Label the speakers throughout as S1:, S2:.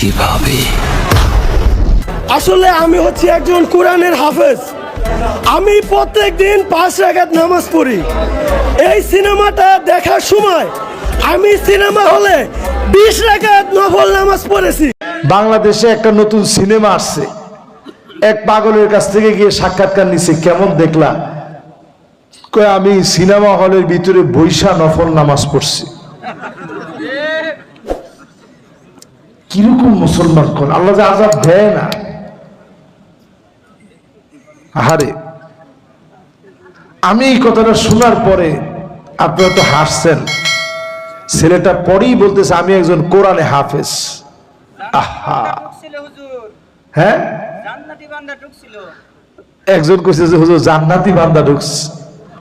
S1: বেশি ভাবে
S2: আসলে আমি হচ্ছি একজন কোরআনের হাফেজ। আমি প্রত্যেক দিন পাঁচ রাখাত নামাজ পড়ি। এই সিনেমাটা দেখার সময় আমি সিনেমা হলে বিশ রাখাত নফল নামাজ পড়েছি।
S3: বাংলাদেশে একটা নতুন সিনেমা আসছে। এক পাগলের কাছ থেকে গিয়ে সাক্ষাৎকার নিছে কেমন দেখলা? আমি সিনেমা হলের ভিতরে বৈশা নফল নামাজ পড়ছি। কীরকম মুসলমান কোন? আল্লাহ যে আজাব দেয় না। আহারে। আমি এই কথাটা শোনার পরে আপনারা তো হাসছেন। ছেলেটা পরেই বলতেছে, আমি একজন কোরআনে হাফেজ। আহা। হ্যাঁ? একজন কইছে যে, হুজুর, জান্নাতি বান্দা ঢুকছে।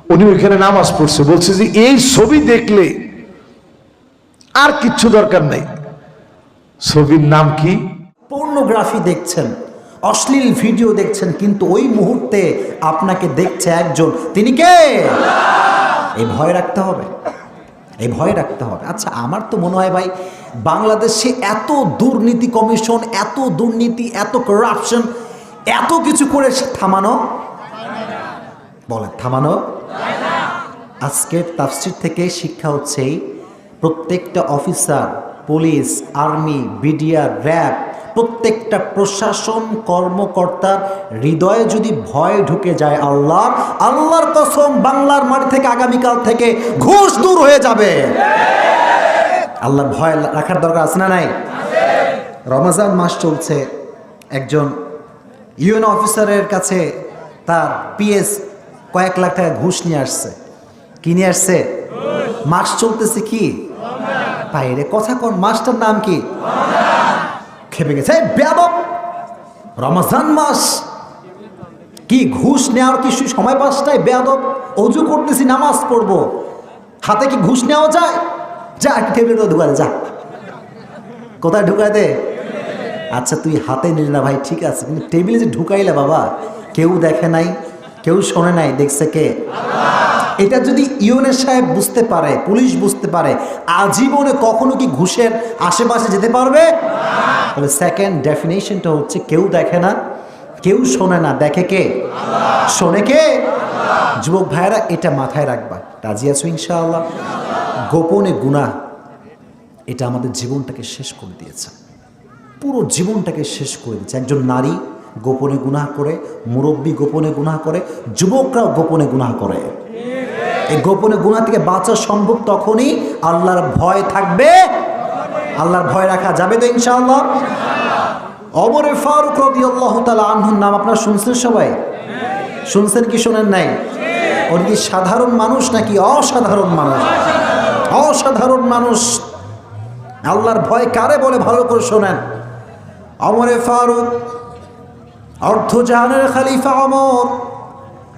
S3: উনি ওইখানে নামাজ পড়ছে। বলছে যে, এই ছবি দেখলে আর কিচ্ছু দরকার নাই। ছবির নাম কি?
S4: পর্নোগ্রাফি দেখছেন, অশ্লীল ভিডিও দেখছেন, কিন্তু ওই মুহূর্তে আপনাকে দেখছে একজন। তিনি কে? এই ভয় রাখতে হবে এই ভয় রাখতে হবে। আচ্ছা আমার তো মনে হয় ভাই, বাংলাদেশে এত দুর্নীতি কমিশন, এত দুর্নীতি, এত করাপশন এত কিছু করে থামানো? বলেন, থামানো? আজকের তাফসির থেকে শিক্ষা হচ্ছে প্রত্যেকটা officer police, army, BDR, RAB, প্রত্যেকটা প্রশাসন কর্মকর্তার হৃদয়ে যদি ভয় ঢুকে যায় আল্লাহ, আল্লাহর কসম বাংলার মাটি থেকে আগামীকাল থেকে ঘুষ দূর হয়ে যাবে। আল্লাহর ভয় রাখার দরকার আছে না নাই? রমাজান মাস চলছে, একজন ইউএন অফিসারের কাছে তার পিএস কয়েক লাখ টাকা ঘুষ নিয়ে আসছে। কি নিয়ে আসছে? মাস চলতেছে কি? বাইরে কথা কোন মাসটার নাম কি? খেপে গেছে। বেয়াদব! রমজান মাস। কি ঘুষ নেওয়ার কি সু- সময় পাঁচটায় বেয়াদব, অজু করতেছি, নামাজ পড়ব। হাতে কি ঘুষ নেওয়া যায়? যা টেবিলে ঢুকাতে যা। কোথায় ঢুকায় দে আচ্ছা তুই হাতে নিলি না ভাই, ঠিক আছে। কিন্তু টেবিলে যে ঢুকাইলে বাবা, কেউ দেখে নাই, কেউ শোনে নাই, দেখছে কে? এটা যদি ইউনের সাহেব বুঝতে পারে, পুলিশ বুঝতে পারে, আজীবনে কখনো কি ঘুষের আশেপাশে যেতে পারবে? তাহলে সেকেন্ড ডেফিনেশনটা হচ্ছে কেউ দেখে না, কেউ শোনে না। দেখে কে? শোনে কে? যুবক ভাইয়েরা, এটা মাথায় রাখবা। রাজি আছো ইনশাআল্লাহ? গোপনে গুণা এটা আমাদের জীবনটাকে শেষ করে দিয়েছে। পুরো জীবনটাকে শেষ করে দিচ্ছে একজন নারী গোপনে গুনাহ করে, মুরব্বী গোপনে গুনাহ করে, যুবকরাও গোপনে গুনাহ করে। এই গোপনে গুণা থেকে বাঁচা সম্ভব তখনই আল্লাহর ভয় থাকবে। আল্লাহর ভয় রাখা যাবে তো ইনশাআল্লাহ। অমরে ফারুক রবি আল্লাহ তালা আনহুর নাম আপনারা শুনছেন সবাই? শুনছেন কি শোনেন নাই? উনি কি সাধারণ মানুষ নাকি অসাধারণ মানুষ? অসাধারণ মানুষ। আল্লাহর ভয় কারে বলে ভালো করে শোনেন? অমরে ফারুক অর্ধজাহানের খালিফা অমর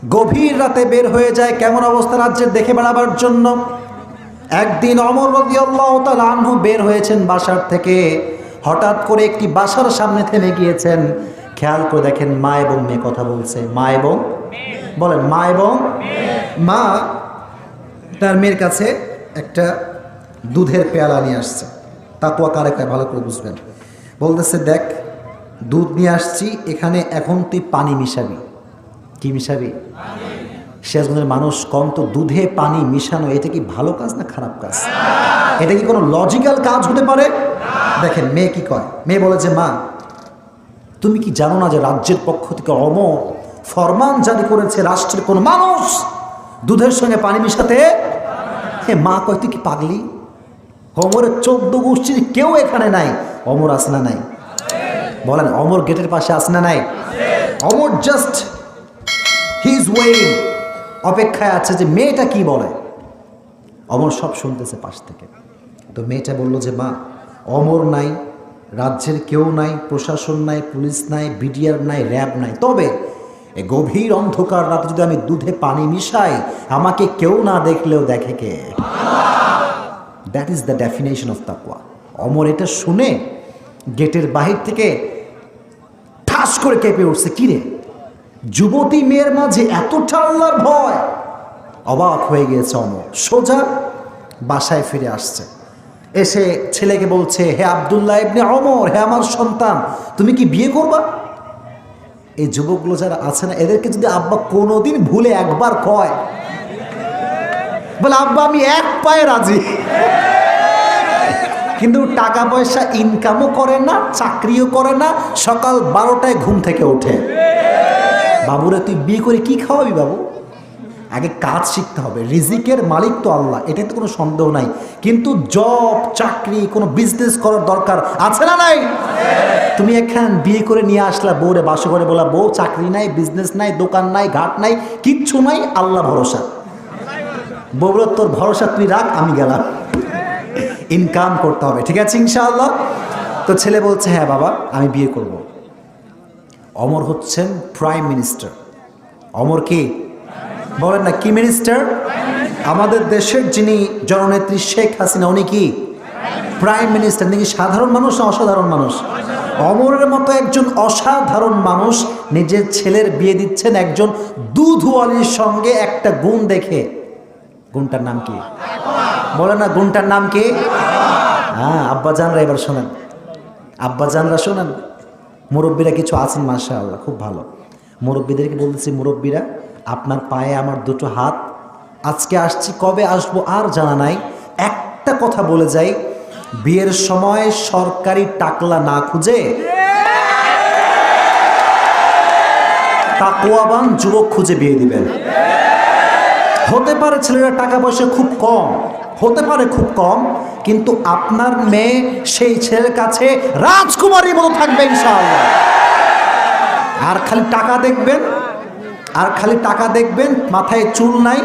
S4: গভীর রাতে বের হয়ে যায় কেমন অবস্থা রাজ্যের দেখে বেড়াবার জন্য। একদিন অমর রদি আল্লাহ তাল আনহু বের হয়েছেন বাসার থেকে। হঠাৎ করে একটি বাসার সামনে থেমে গিয়েছেন। খেয়াল করে দেখেন মা এবং মেয়ে কথা বলছে। মা এবং বলেন, মা এবং মা তার মেয়ের কাছে একটা দুধের পেয়ালা নিয়ে আসছে। তাকুয়া কারে কায়, ভালো করে বুঝবেন। বলতেছে, দেখ, দুধ নিয়ে আসছি, এখানে এখন তুই পানি মিশাবি। কি মিশাবি? সিরাজগঞ্জের মানুষ কম তো দুধে পানি মিশানো এটা কি ভালো কাজ না খারাপ কাজ? এটা কি কোনো লজিক্যাল কাজ হতে পারে? দেখেন, মেয়ে কি কয়? মেয়ে বলে যে, মা, তুমি কি জানো না যে রাজ্যের পক্ষ থেকে অমর ফরমান জারি করেছে রাষ্ট্রের কোনো মানুষ দুধের সঙ্গে পানি মিশাতে? হে মা, কয়, তুই কি পাগলি? অমরের চোদ্দ গোষ্ঠীর কেউ এখানে নাই। অমর আসনা নাই? বলেন, অমর গেটের পাশে আসে না নাই? অমর জাস্ট হিজ ওয়েইং অপেক্ষায় আছে যে মেয়েটা কি বলে? অমর সব শুনতেছে পাশ থেকে। তো মেয়েটা বলল যে, মা, অমর নাই, রাজ্যের কেউ নাই, প্রশাসন নাই, পুলিশ নাই, বিডিআর নাই, র্যাব নাই। তবে গভীর অন্ধকার রাতে যদি আমি দুধে পানি মিশাই, আমাকে কেউ না দেখলেও দেখে কে? That is the definition of তাকুয়া অমর এটা শুনে গেটের বাহির থেকে ঠাস করে কেঁপে উঠছে। কিরে যুবতী মেয়ের মাঝে এতটা আল্লাহর ভয়। অবাক হয়ে গিয়েছে অমর। সোজা বাসায় ফিরে আসছে। এসে ছেলেকে বলছে, হে আবদুল্লাহ ইবনে অমর, হে আমার সন্তান, তুমি কি বিয়ে করবা? এই যুবকগুলো যারা আছে না, এদেরকে যদি আব্বা কোনোদিন ভুলে একবার কয়, বলে, আব্বা, আমি এক পায়ে রাজি। কিন্তু টাকা পয়সা ইনকামও করে না, চাকরিও করে না, সকাল বারোটায় ঘুম থেকে ওঠে। বাবুরে, তুই বিয়ে করে কি খাওয়াবি বাবু? আগে কাজ শিখতে হবে। রিজিকের মালিক তো আল্লাহ এটাতে কোনো সন্দেহ নাই। কিন্তু জব, চাকরি, কোনো বিজনেস করার দরকার আছে না নাই? তুমি এখান বিয়ে করে নিয়ে আসলা, বউরে বাসো করে বলা বউ, চাকরি নাই বিজনেস নাই, দোকান নাই, ঘাট নাই, কিচ্ছু নাই, আল্লাহ ভরসা। বউর তোর ভরসা তুই রাখ, আমি গেলাম। ইনকাম করতে হবে, ঠিক আছে ইনশাআল্লাহ? তো ছেলে বলছে হ্যাঁ বাবা, আমি বিয়ে করব। অমর হচ্ছেন প্রাইম মিনিস্টার। অমর কি? বলেন না, কি মিনিস্টার? আমাদের দেশের যিনি জননেত্রী শেখ হাসিনা, উনি কি? Prime minister. নাকি সাধারণ মানুষ না অসাধারণ মানুষ? অমরের মতো একজন অসাধারণ মানুষ নিজের ছেলের বিয়ে দিচ্ছেন একজন দুধওয়ালির সঙ্গে একটা গুণ দেখে। গুণটার নাম কি? বলে না, গুণটার নাম কি? হ্যাঁ আব্বাজানরা এবার শোনেন। আব্বাজানরা শোনেন। মুরব্বীরা কিছু আছেন মাসা আল্লাহ খুব ভালো। মুরব্বীদেরকে বলতেছি, মুরব্বীরা, আপনার পায়ে আমার দুটো হাত, আজকে আসছি, কবে আসব আর জানা নাই। একটা কথা বলে যাই, বিয়ের সময় সরকারি টাকলা না খুঁজে তাকুয়াবান যুবক খুঁজে বিয়ে দিবেন। হতে পারে ছেলেরা টাকা পয়সা খুব কম হতে পারে খুব কম, কিন্তু আপনার মেয়ে সেই ছেলের কাছে রাজকুমারী মতো থাকবে ইনশাআল্লাহ। আর খালি টাকা দেখবেন, আর খালি টাকা দেখবেন, মাথায় চুল নাই,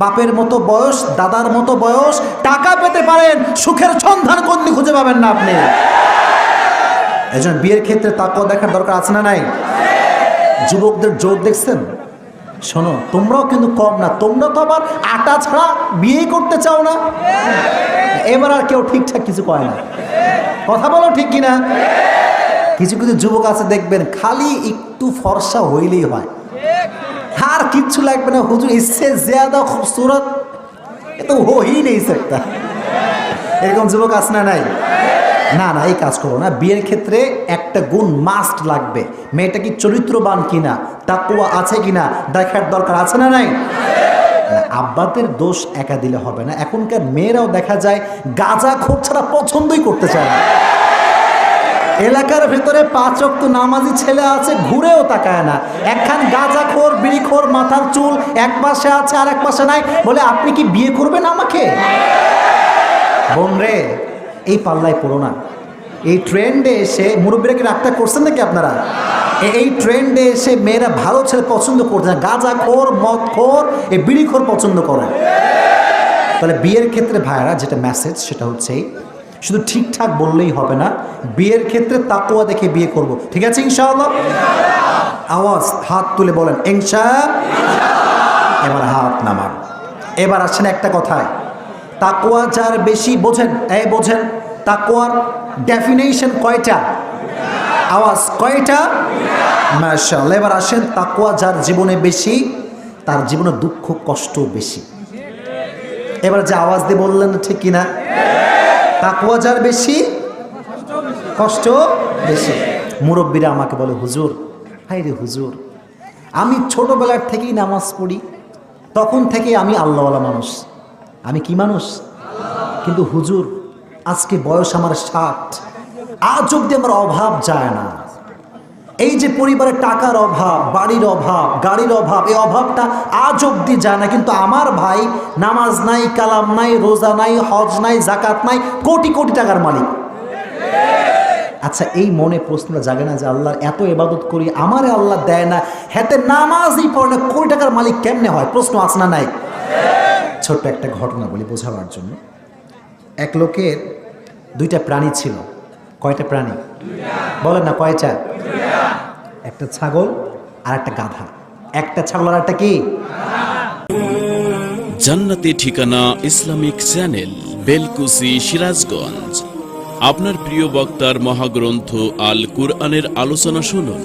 S4: বাপের মতো বয়স, দাদার মতো বয়স, টাকা পেতে পারেন, সুখের সন্ধান কোনদিন খুঁজে পাবেন না আপনি। এজন্য বিয়ের ক্ষেত্রে তাকেও দেখার দরকার আছে না নাই? যুবকদের জোর দেখছেন? শোনো, তোমরাও কিন্তু কম না, তোমরা তো আবার আটা ছাড়া বিয়ে করতে চাও না। এবার আর কেউ ঠিকঠাক কিছু কয় না। কথা বলো ঠিক কিনা কিছু কিছু যুবক আছে, দেখবেন খালি একটু ফর্সা হইলেই হয়। আর কিচ্ছু লাগবে না, হুজুর, ইচ্ছে জিয়াদা, খুবসুরত। এ তো হই নেই সেটা। এরকম যুবক আছে না নাই? না না, এই কাজ করো না। বিয়ের ক্ষেত্রে একটা গুণ মাস্ট লাগবে। মেয়েটা কি চরিত্রবান কিনা তাকুয়া আছে কিনা দেখার দরকার আছে না নাই? আব্বাদের দোষ একা দিলে হবে না। এখনকার মেয়েরাও দেখা যায় গাজা খোর ছাড়া পছন্দই করতে চায় না। এলাকার ভেতরে পাঁচ অক্ত নামাজি ছেলে আছে, ঘুরেও তাকায় না। একখান গাঁজাখোর বিড়িখোর মাথার চুল, এক পাশে আছে আর এক পাশে নাই। বলে, আপনি কি বিয়ে করবেন আমাকে? বোন রে এই পাল্লায় পড়ো না। এই ট্রেন্ডে এসে মুরব্বীরা কি করছেন নাকি আপনারা? এই ট্রেন্ডে এসে মেয়েরা ভালো ছেলে পছন্দ করছে না। গাঁজা খোর, মদ খোর, এ বিড়ি খোর পছন্দ করে। তাহলে বিয়ের ক্ষেত্রে ভাইরা যেটা মেসেজ সেটা হচ্ছে শুধু ঠিকঠাক বললেই হবে না, বিয়ের ক্ষেত্রে তাকুয়া দেখে বিয়ে করব। ঠিক আছে, ইনশাআল্লাহ? আওয়াজ, হাত তুলে বলেন, ইনশা এবার হাত নামান। এবার আসছেন একটা কথায়। তাকুয়া যার বেশি বোঝেন, এই বোঝেন তাকুয়ার ডেফিনেশন কয়টা? আওয়াজ কয়টা? মাশাআল্লাহ, এবার আসেন তাকুয়া যার জীবনে বেশি, তার জীবনে দুঃখ, কষ্ট বেশি। এবার যে আওয়াজ দিয়ে বললেন, ঠিক কিনা তাকুয়া যার বেশি, কষ্ট বেশি। মুরব্বীরা আমাকে বলে, হুজুর হাই রে হুজুর, আমি ছোটবেলার থেকেই নামাজ পড়ি, তখন থেকে আমি আল্লাহওয়ালা মানুষ। আমি কি মানুষ? কিন্তু হুজুর, আজকে বয়স আমার ষাট। আজ অব্দি আমার অভাব যায় না। এই যে পরিবারে টাকার অভাব, বাড়ির অভাব, গাড়ির অভাব, এই অভাবটা আজ অব্দি যায় না। কিন্তু আমার ভাই নামাজ নাই, কালাম নাই, রোজা নাই, হজ নাই জাকাত নাই, কোটি কোটি টাকার মালিক। আচ্ছা এই মনে প্রশ্নটা জাগে না যে আল্লাহর এত এবাদত করি, আমারে আল্লাহ দেয় না। হেতে নামাজই পড়ে না কোটি টাকার মালিক কেমনে হয়? প্রশ্ন আছে না নাই? ছোট্ট একটা ঘটনা বলি বোঝাবার জন্য। এক লোকের দুইটা প্রাণী ছিল। কয়টা প্রাণী? বলেন না কয়টা? একটা ছাগল আর একটা গাধা। একটা ছাগল আর একটা কি?
S1: জান্নাতি ঠিকানা ইসলামিক চ্যানেল, বেলকুসি, সিরাজগঞ্জ। আপনার প্রিয় বক্তার মহাগ্রন্থ আল কুরআনের আলোচনা শুনুন।